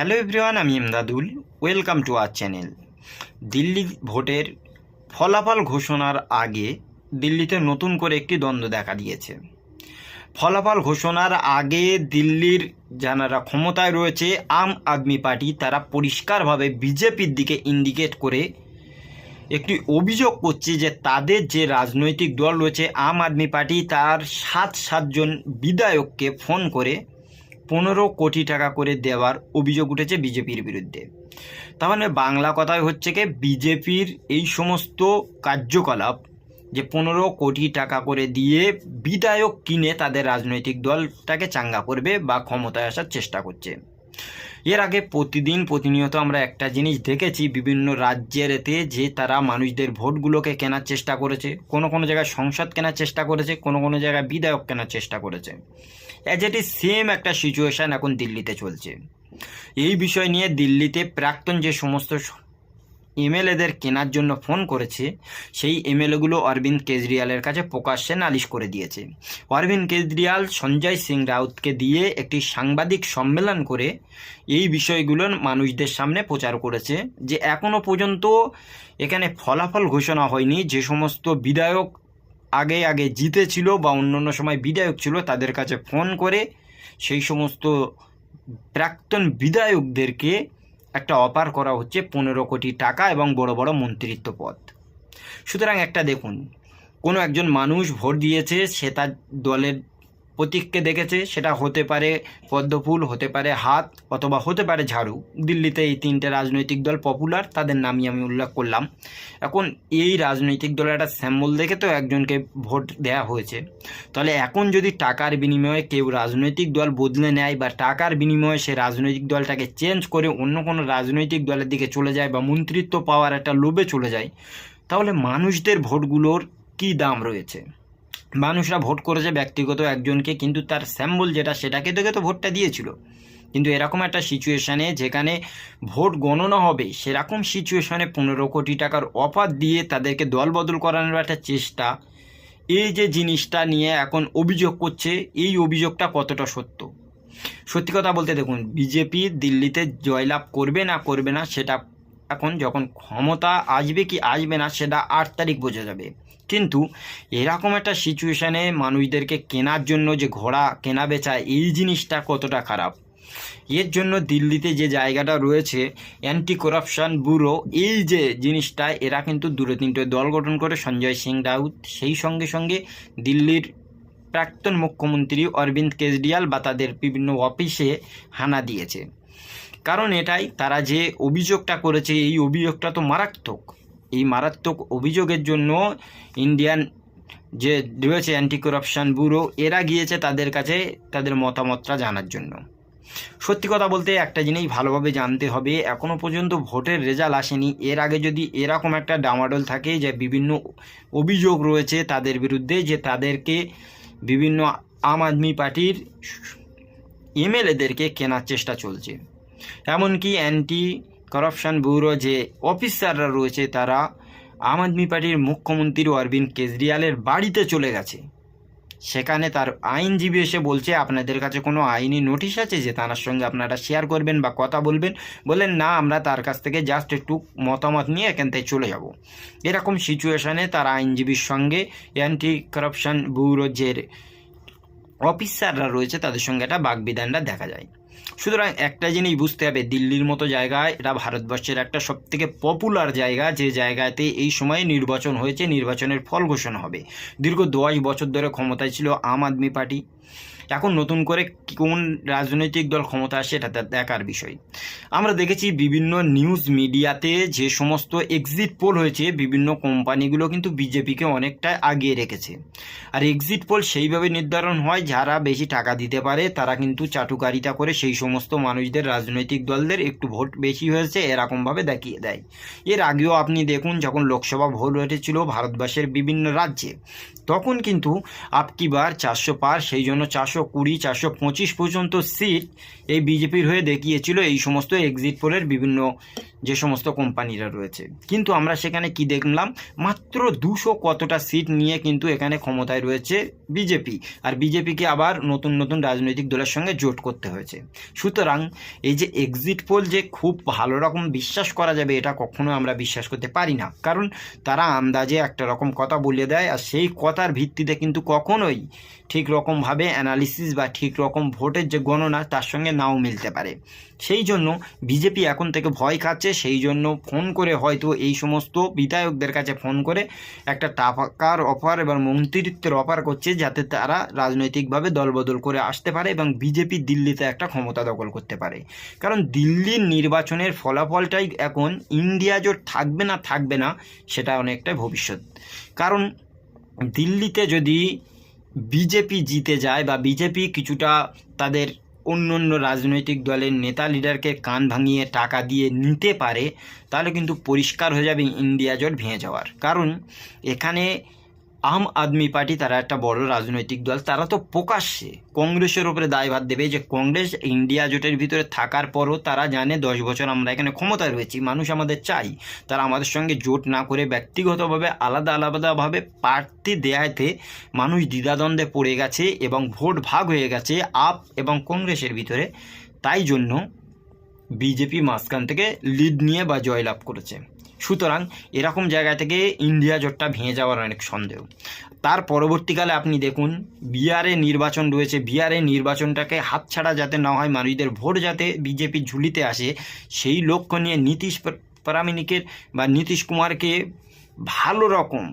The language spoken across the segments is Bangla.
হ্যালো এভরিওয়ান, আমি Imdadul. Welcome to our channel. Delhi ভোটের ফলাফল ঘোষণার আগে দিল্লিতে নতুন করে একটি দ্বন্দ্ব দেখা দিয়েছে। ফলাফল ঘোষণার আগে দিল্লির যারা ক্ষমতায় রয়েছে, আম আদমি পার্টি, তারা পরিষ্কারভাবে বিজেপির দিকে ইন্ডিকেট করে একটি অভিযোগ করছে যে তাদের যে রাজনৈতিক দল রয়েছে, আম আদমি পার্টি, তার সাত সাতজন বিধায়ককে ফোন করে পনেরো কোটি টাকা করে দেওয়ার অভিযোগ উঠেছে বিজেপির বিরুদ্ধে। তার মানে বাংলা কথায় হচ্ছে কি, বিজেপির এই সমস্ত কার্যকলাপ যে পনেরো কোটি টাকা করে দিয়ে বিধায়ক কিনে তাদের রাজনৈতিক দলটাকে চাঙ্গা করবে বা ক্ষমতায় আসার চেষ্টা করছে। এর আগে প্রতিদিন প্রতিনিয়ত আমরা একটা জিনিস দেখেছি, বিভিন্ন রাজ্যের এতে যে তারা মানুষদের ভোটগুলোকে কেনার চেষ্টা করেছে, কোনো কোনো জায়গায় সংসদ কেনার চেষ্টা করেছে, কোনো কোনো জায়গায় বিধায়ক কেনার চেষ্টা করেছে। অ্যাজ এটি সেম একটা সিচুয়েশান এখন দিল্লিতে চলছে। এই বিষয় নিয়ে দিল্লিতে প্রাক্তন যে সমস্ত এমএলএদের কেনার জন্য ফোন করেছে, সেই এমএলএগুলো অরবিন্দ কেজরিওয়ালের কাছে প্রকাশ্যে নালিশ করে দিয়েছে। অরবিন্দ কেজরিওয়াল সঞ্জয় সিং রাউতকে দিয়ে একটি সাংবাদিক সম্মেলন করে এই বিষয়গুলো মানুষদের সামনে প্রচার করেছে, যে এখনও পর্যন্ত এখানে ফলাফল ঘোষণা হয়নি, যে সমস্ত বিধায়ক আগে আগে জিতেছিল বা অন্য অন্য সময় বিধায়ক ছিল, তাদের কাছে ফোন করে সেই সমস্ত প্রাক্তন বিধায়কদেরকে একটা অপার করা হচ্ছে পনেরো কোটি টাকা এবং বড় বড় মন্ত্রিত্ব পদ। সুতরাং একটা দেখুন, কোনো একজন মানুষ ভোট দিয়েছে, সে তার দলের প্রতীককে দেখেছে, সেটা হতে পারে পদ্মফুল, হতে পারে হাত, অথবা হতে পারে ঝাড়ু। দিল্লিতে এই তিনটে রাজনৈতিক দল পপুলার তাদের নামই আমি উল্লেখ করলাম। এখন এই রাজনৈতিক দলের একটা স্যাম্বল দেখে তো একজনকে ভোট দেওয়া হয়েছে। তাহলে এখন যদি টাকার বিনিময়ে কেউ রাজনৈতিক দল বদলে নেয় বা টাকার বিনিময়ে সে রাজনৈতিক দলটাকে চেঞ্জ করে অন্য কোনো রাজনৈতিক দলের দিকে চলে যায় বা মন্ত্রিত্ব পাওয়ার একটা লোভে চলে যায়, তাহলে মানুষদের ভোটগুলোর কী দাম রয়েছে? মানুষরা ভোট করেছে ব্যক্তিগত একজনকে, কিন্তু তার স্যাম্বল যেটা, সেটাকে দেখে তো ভোটটা দিয়েছিল। কিন্তু এরকম একটা সিচুয়েশানে যেখানে ভোট গণনা হবে, সেরকম সিচুয়েশানে পনেরো কোটি টাকার অফার দিয়ে তাদেরকে দলবদল করানোর একটা চেষ্টা, এই যে জিনিসটা নিয়ে এখন অভিযোগ করছে, এই অভিযোগটা কতটা সত্য? সত্যি কথা বলতে দেখুন, বিজেপি দিল্লিতে জয়লাভ করবে না করবে না, সেটা এখন যখন ক্ষমতা আসবে কি আসবে না, সেটা আট তারিখ বোঝা যাবে। কিন্তু এরকম একটা সিচুয়েশানে মানুষদেরকে কেনার জন্য যে ঘোড়া কেনা বেচা, এই জিনিসটা কতটা খারাপ? এর জন্য দিল্লিতে যে জায়গাটা রয়েছে অ্যান্টি করাপশন ব্যুরো এই যে জিনিসটা, এরা কিন্তু দুটো তিনটে দল গঠন করে, সঞ্জয় সিং রাউত, সেই সঙ্গে সঙ্গে দিল্লির প্রাক্তন মুখ্যমন্ত্রী অরবিন্দ কেজরিওয়াল বা তাদের বিভিন্ন অফিসে হানা দিয়েছে। কারণ এটাই, তারা যে অভিযোগটা করেছে, এই অভিযোগটা তো মারাত্মক। এই মারাত্মক অভিযোগের জন্য ইন্ডিয়ান যে রয়েছে অ্যান্টি করাপশন ব্যুরো, এরা গিয়েছে তাদের কাছে তাদের মতামতটা জানার জন্য। সত্যি কথা বলতে একটা জিনিস ভালোভাবে জানতে হবে এখনও পর্যন্ত ভোটের রেজাল্ট আসেনি। এর আগে যদি এরকম একটা ডামাডোল থাকে যে বিভিন্ন অভিযোগ রয়েছে তাদের বিরুদ্ধে যে তাদেরকে বিভিন্ন আম আদমি পার্টির এমএলএদেরকে কেনার চেষ্টা চলছে। এমনকি অ্যান্টি করাপশন ব্যুরো যে অফিসাররা রয়েছে তারা আম আদমি পার্টির মুখ্যমন্ত্রী অরবিন্দ কেজরিওয়ালের বাড়িতে চলে গেছে। সেখানে তার আইনজীবী এসে বলছে, আপনাদের কাছে কোনো আইনি নোটিশ আছে যে তার সঙ্গে আপনারা শেয়ার করবেন বা কথা বলবেন? বলেন না, আমরা তার কাছ থেকে জাস্ট একটু মতামত নিয়ে এখান থেকে চলে যাব। এরকম সিচুয়েশানে তার আইনজীবীর সঙ্গে অ্যান্টি করাপশন ব্যুরোর যে অফিসাররা রয়েছে, তাদের সঙ্গে একটা বাগবিধানটা দেখা যায়। সুতরাং একটা জিনিস বুঝতে হবে, দিল্লির মতো জায়গায় এটা ভারতবর্ষের একটা সবথেকে পপুলার জায়গা, যে জায়গাতে এই সময়ে নির্বাচন হয়েছে, নির্বাচনের ফল ঘোষণা হবে। দীর্ঘ দশ বছর ধরে ক্ষমতায় ছিল আম আদমি পার্টি। এখন নতুন করে কোন রাজনৈতিক দল ক্ষমতা আসে এটা দেখার বিষয়। আমরা দেখেছি বিভিন্ন নিউজ মিডিয়াতে যে সমস্ত এক্সিট পোল হয়েছে, বিভিন্ন কোম্পানিগুলো কিন্তু বিজেপিকে অনেকটা আগিয়ে রেখেছে। আর এক্সিট পোল সেইভাবে নির্ধারণ হয়, যারা বেশি টাকা দিতে পারে তারা কিন্তু চাটুকারিতা করে সেই সমস্ত মানুষদের, রাজনৈতিক দলদের একটু ভোট বেশি হয়েছে, এরকমভাবে দেখিয়ে দেয়। এর আগেও আপনি দেখুন, যখন লোকসভা ভোট উঠেছিল ভারতবর্ষের বিভিন্ন রাজ্যে, তখন কিন্তু আপকি বার চারশো পার, সেই জন্য চারশো কুড়ি চারশো পঁচিশ পর্যন্ত সিট এই বিজেপির হয়ে দেখিয়েছিল এই সমস্ত এক্সিট পোলের বিভিন্ন যে সমস্ত কোম্পানিরা রয়েছে। কিন্তু আমরা সেখানে কি দেখলাম? মাত্র দুশো কতটা সিট নিয়ে কিন্তু এখানে ক্ষমতায় রয়েছে বিজেপি। আর বিজেপিকে আবার নতুন নতুন রাজনৈতিক দলের সঙ্গে জোট করতে হয়েছে। সুতরাং এই যে এক্সিট পোল যে খুব ভালো রকম বিশ্বাস করা যাবে, এটা কখনো আমরা বিশ্বাস করতে পারি না। কারণ তারা আন্দাজে একটা রকম কথা বলে দেয়, আর সেই কথার ভিত্তিতে কিন্তু কখনোই ঠিক রকমভাবে অ্যানালিসিস বা ঠিক রকম ভোটের যে গণনা, তার সঙ্গে নাও মিলতে পারে। সেই জন্য বিজেপি এখন থেকে ভয় খাচ্ছে, সেই জন্য ফোন করে হয়তো এই সমস্ত বিধায়কদের কাছে ফোন করে একটা টাকার অফার এবং মন্ত্রিত্বের অফার করছে যাতে তারা রাজনৈতিকভাবে দলবদল করে আসতে পারে এবং বিজেপি দিল্লিতে একটা ক্ষমতা দখল করতে পারে। কারণ দিল্লির নির্বাচনের ফলাফলটাই এখন ইন্ডিয়া জোট থাকবে না থাকবে না, সেটা অনেকটাই ভবিষ্যৎ। কারণ দিল্লিতে যদি বিজেপি জিতে যায় বা বিজেপি কিছুটা তাদের অন্য অন্য রাজনৈতিক দলের নেতা লিডারকে কান ভাঙিয়ে টাকা দিয়ে নিতে পারে, তাহলে কিন্তু পরিষ্কার হয়ে যাবে ইন্ডিয়া জোট ভেঙে যাওয়ার। কারণ এখানে আম আদমি পার্টি, তারা একটা বড় রাজনৈতিক দল, তারা তো প্রকাশ্যে কংগ্রেসের ওপরে দায়ভার দেবে যে কংগ্রেস ইন্ডিয়া জোটের ভিতরে থাকার পরও তারা জানে দশ বছর আমরা এখানে ক্ষমতায় রয়েছি, মানুষ আমাদের চাই। তারা আমাদের সঙ্গে জোট না করে ব্যক্তিগতভাবে আলাদা আলাদাভাবে প্রার্থী দেয়াতে মানুষ দ্বিধাদ্বন্দ্বে পড়ে গেছে এবং ভোট ভাগ হয়ে গেছে আপ এবং কংগ্রেসের ভিতরে। তাই জন্য বিজেপি মাঝখান থেকে লিড নিয়ে বা জয়লাভ করেছে। সুতরাং এরকম জায়গা থেকে ইন্ডিয়া জোটটা ভেঙে যাওয়ার অনেক সন্দেহ। তার পরবর্তীকালে আপনি দেখুন, বিহারে নির্বাচন রয়েছে। বিহারে নির্বাচনটাকে হাতছাড়া যাতে না হয় মানুষদের ভোট যাতে বিজেপি ঝুলিতে আসে, সেই লক্ষ্য নিয়ে নীতিশ প্রামাণিকের বা নীতিশ কুমারকে ভালো রকম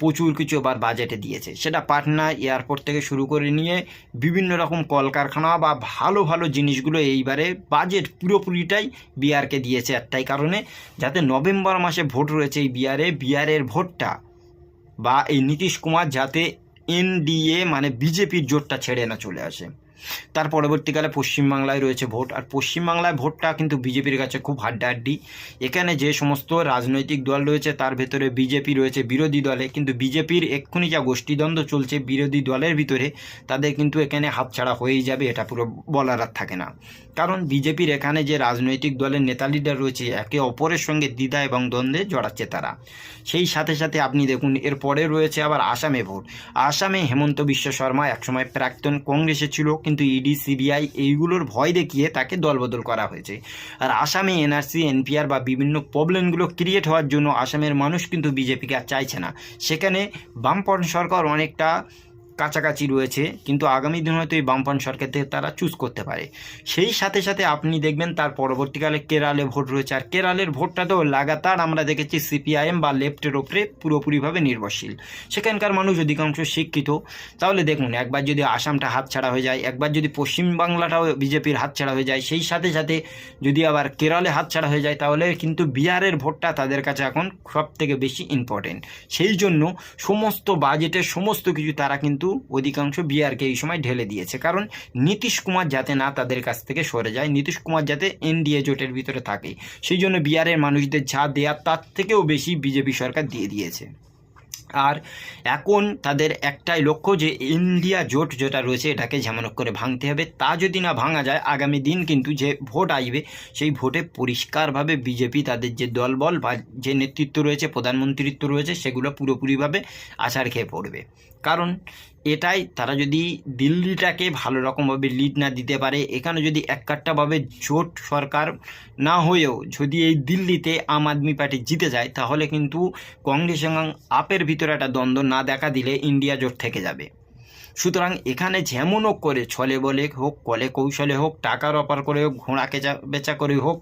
প্রচুর কিছু এবার বাজেটে দিয়েছে। সেটা পাটনা এয়ারপোর্ট থেকে শুরু করে নিয়ে বিভিন্ন রকম কলকারখানা বা ভালো ভালো জিনিসগুলো এইবারে বাজেট পুরোপুরিটাই বিহারকে দিয়েছে একটাই কারণে, যাতে নভেম্বর মাসে ভোট রয়েছে এই বিহারে বিহারের ভোটটা বা এই নীতিশ কুমার যাতে এনডিএ মানে বিজেপির জোটটা ছেড়ে না চলে আসে। তার পরবর্তীকালে পশ্চিমবাংলায় রয়েছে ভোট। আর পশ্চিমবাংলায় ভোটটা কিন্তু বিজেপির কাছে খুব হাড্ডাহাড্ডি। এখানে যে সমস্ত রাজনৈতিক দল রয়েছে, তার ভেতরে বিজেপি রয়েছে বিরোধী দলে। কিন্তু বিজেপির এক্ষুনি যা গোষ্ঠীদ্বন্দ্ব চলছে বিরোধী দলের ভিতরে, তাদের কিন্তু এখানে হাতছাড়া হয়েই যাবে, এটা পুরো বলার আর থাকে না। কারণ বিজেপির এখানে যে রাজনৈতিক দলের নেতা লিডার রয়েছে, একে অপরের সঙ্গে দ্বিধা এবং দ্বন্দ্বে জড়াচ্ছে তারা। সেই সাথে সাথে আপনি দেখুন এরপরে রয়েছে আবার আসামে ভোট। আসামে হেমন্ত বিশ্ব শর্মা একসময় প্রাক্তন কংগ্রেসে ছিল, কিন্তু ইডি সিবিআই এইগুলোর ভয় দেখিয়ে তাকে দলবদল করা হয়েছে। আর আসামে এনআরসি এনপিআর বা বিভিন্ন প্রবলেমগুলো ক্রিয়েট হওয়ার জন্য আসামের মানুষ কিন্তু বিজেপিকে আর চাইছে না। সেখানে বামপন্থ সরকার অনেকটা কাছাকাছি রয়েছে, কিন্তু আগামী দিন হয়তো এই বামপন্থ সরকার থেকে তারা চুজ করতে পারে। সেই সাথে সাথে আপনি দেখবেন তার পরবর্তীকালে কেরালে ভোট রয়েছে, আর কেরালের ভোটটা তো লাগাতার আমরা দেখেছি সিপিআইএম বা লেফটের ওপরে পুরোপুরিভাবে নির্ভরশীল। সেখানকার মানুষ অধিকাংশ শিক্ষিত। তাহলে দেখুন, একবার যদি আসামটা হাতছাড়া হয়ে যায়, একবার যদি পশ্চিমবাংলাটাও বিজেপির হাতছাড়া হয়ে যায়, সেই সাথে সাথে যদি আবার কেরলে হাতছাড়া হয়ে যায়, তাহলে কিন্তু বিহারের ভোটটা তাদের কাছে এখন সব থেকে বেশি ইম্পর্টেন্ট সেই জন্য সমস্ত বাজেটের সমস্ত কিছু তারা কিন্তু অধিকাংশ বিহারকে এই সময় ঢেলে দিয়েছে। কারণ নীতিশ কুমার যাতে না তাদের কাছ থেকে সরে যায়, নীতিশ কুমার যাতে এনডিএ জোটের ভিতরে থাকে, সেই জন্য বিহারের মানুষদের যা দেয়ার তার থেকেও বেশি বিজেপি সরকার দিয়ে দিয়েছে। আর এখন তাদের একটাই লক্ষ্য যে ইন্ডিয়া জোট যেটা রয়েছে এটাকে যেমন করে ভাঙতে হবে। তা যদি না ভাঙা যায়, আগামী দিন কিন্তু যে ভোট আসবে, সেই ভোটে পরিষ্কারভাবে বিজেপি তাদের যে দলবল বা যে নেতৃত্ব রয়েছে, প্রধানমন্ত্রিত্ব রয়েছে, সেগুলো পুরোপুরিভাবে আছাড় খেয়ে পড়বে। কারণ এটাই তারা যদি দিল্লিটাকে ভালো রকমভাবে লিড না দিতে পারে, এখানে যদি এককাট্টাভাবে জোট সরকার না হয়েও যদি এই দিল্লিতে আম আদমি পার্টি জিতে যায়, তাহলে কিন্তু কংগ্রেস এবং আপের ভিতরে একটা দ্বন্দ্ব না দেখা দিলে ইন্ডিয়া জোট থেকে যাবে। সুতরাং এখানে যেমনও করে ছলে বলে হোক, কলে কৌশলে হোক টাকার অপার করে হোক, ঘোড়া কেচা বেচা করে হোক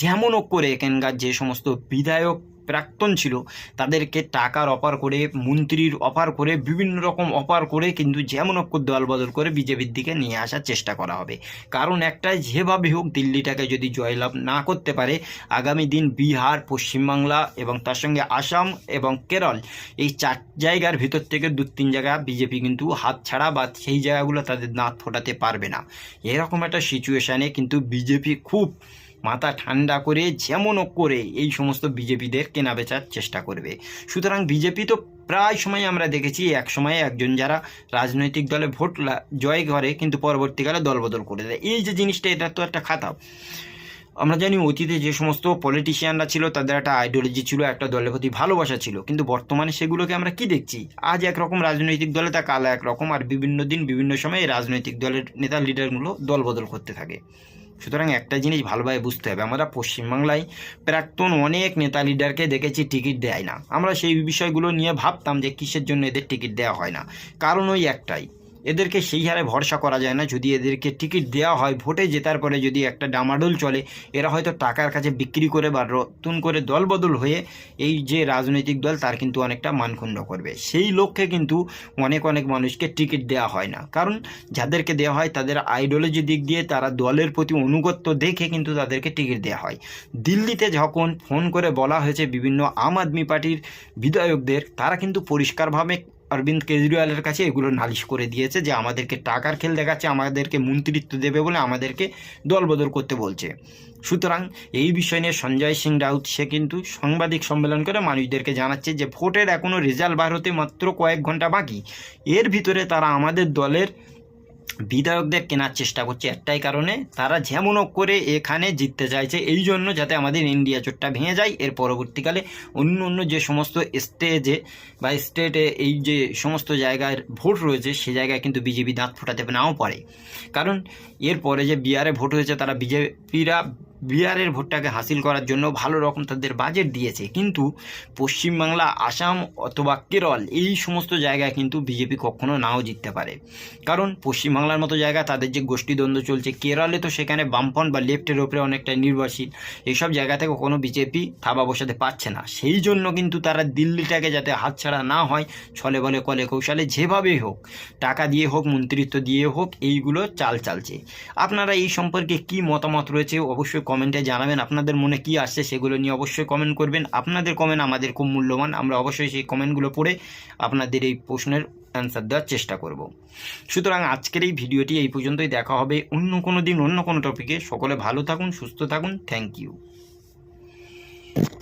যেমনও করে এখানকার যে সমস্ত বিধায়ক প্রাক্তন ছিল, তাদেরকে টাকার অফার করে, মন্ত্রীর অফার করে, বিভিন্ন রকম অফার করে কিন্তু যেমন হোক করে দলবদল করে বিজেপির দিকে নিয়ে আসার চেষ্টা করা হবে। কারণ একটাই, যেভাবে হোক দিল্লিটাকে যদি জয়লাভ না করতে পারে, আগামী দিন বিহার, পশ্চিমবাংলা এবং তার সঙ্গে আসাম এবং কেরল, এই চার জায়গার ভিতর থেকে দু তিন জায়গা বিজেপি কিন্তু হাত ছাড়া বা সেই জায়গাগুলো তাদের দাঁত ফোটাতে পারবে না। এরকম একটা সিচুয়েশানে কিন্তু বিজেপি খুব মাথা ঠান্ডা করে যেমনও করে এই সমস্ত বিজেপিদের কেনা বেচার চেষ্টা করবে। সুতরাং বিজেপি তো প্রায় সময় আমরা দেখেছি, এক সময়ে একজন যারা রাজনৈতিক দলে ভোট জয় করে কিন্তু পরবর্তীকালে দলবদল করে দেয়। এই যে জিনিসটা, এটা তো একটা খাতা। আমরা জানি অতীতে যে সমস্ত পলিটিশিয়ানরা ছিল, তাদের একটা আইডিওলজি ছিল, একটা দলের প্রতি ভালোবাসা ছিল। কিন্তু বর্তমানে সেগুলোকে আমরা কি দেখছি? আজ একরকম রাজনৈতিক দলে তা কাল একরকম। আর বিভিন্ন দিন, বিভিন্ন সময়ে রাজনৈতিক দলের নেতা লিডারগুলো দলবদল করতে থাকে। সুতরাং একটা জিনিস ভালোভাবে বুঝতে হবে। আমরা পশ্চিমবাংলায় প্রাক্তন অনেক নেতা লিডারকে দেখেছি টিকিট দেয় না। আমরা সেই বিষয়গুলো নিয়ে ভাবতাম যে কিসের জন্য এদের টিকিট দেওয়া হয় না। কারণ ওই একটাই। এদেরকে সেই হারে ভরসা করা যায় না। যদি এদেরকে টিকিট দেওয়া হয়, ভোটে জেতার পরে যদি একটা ডামাডোল চলে, এরা হয়তো টাকার কাছে বিক্রি করে বা নতুন করে দলবদল হয়ে এই যে রাজনৈতিক দল, তার কিন্তু অনেকটা মানখণ্ড করবে। সেই লক্ষ্যে কিন্তু অনেক অনেক মানুষকে টিকিট দেওয়া হয় না। কারণ যাদেরকে দেওয়া হয়, তাদের আইডিওলজি দিক দিয়ে, তারা দলের প্রতি অনুগত্য দেখে কিন্তু তাদেরকে টিকিট দেওয়া হয়। দিল্লিতে যখন ফোন করে বলা হয়েছে বিভিন্ন আম আদমি পার্টির বিধায়কদের, তারা কিন্তু পরিষ্কারভাবে অরবিন্দ কেজরিওয়ালের কাছে এগুলো নালিশ করে দিয়েছে যে আমাদেরকে টাকার খেল দেখাচ্ছে, আমাদেরকে মন্ত্রিত্ব দেবে বলে আমাদেরকে দলবদল করতে বলছে। সুতরাং এই বিষয় নিয়ে সঞ্জয় সিং রাউত, সে কিন্তু সাংবাদিক সম্মেলন করে মানুষদেরকে জানাচ্ছে যে ভোটের এখনও রেজাল্ট বার হতে মাত্র কয়েক ঘণ্টা বাকি। এর ভিতরে তারা আমাদের দলের বিধায়কদের কেনার চেষ্টা করছে একটাই কারণে, তারা যেমন করে এখানে জিততে চাইছে, এই জন্য যাতে আমাদের ইন্ডিয়া জোটটা ভেঙে যায়। এর পরবর্তীকালে অন্য অন্য যে সমস্ত স্টেজে বা স্টেটে এই যে সমস্ত জায়গার ভোট রয়েছে, সে জায়গায় কিন্তু বিজেপি দাঁত ফোটাতে নাও পারে। কারণ এরপরে যে বিহারে ভোট হয়েছে, তারা বিজেপিরা বিহারের ভোটটাকে হাসিল করার জন্য ভালো রকম তাদের বাজেট দিয়েছে। কিন্তু পশ্চিমবাংলা, আসাম অথবা কেরল এই সমস্ত জায়গায় কিন্তু বিজেপি কখনো নাও জিততে পারে। কারণ পশ্চিমবাংলার মতো জায়গা তাদের যে গোষ্ঠীদ্বন্দ্ব চলছে, কেরলে তো সেখানে বামফ্রন্ট বা লেফটের ওপরে অনেকটা নির্ভরশীল। এইসব জায়গা থেকে কোনো বিজেপি থাবা বসাতে পারছে না। সেই জন্য কিন্তু তারা দিল্লিটাকে যাতে হাতছাড়া না হয়, ছলে বলে কলে কৌশলে যেভাবেই হোক, টাকা দিয়ে হোক, মন্ত্রিত্ব দিয়ে হোক, এইগুলো চাল চালছে। আপনারা এই সম্পর্কে কি মতামত রয়েছে অবশ্যই কমেন্টে জানাবেন আপনাদের মনে কি আসছে সেগুলো নিয়ে অবশ্যই কমেন্ট করবেন। আপনাদের কমেন্ট আমাদের খুব মূল্যবান। আমরা অবশ্যই সেই কমেন্টগুলো পড়ে আপনাদের এই প্রশ্নের অ্যান্সার দেওয়ার চেষ্টা করব। সুতরাং আজকের এই ভিডিওটি এই পর্যন্তই। দেখা হবে অন্য কোনো দিন, অন্য কোনো টপিকে সকলে ভালো থাকুন, সুস্থ থাকুন। Thank you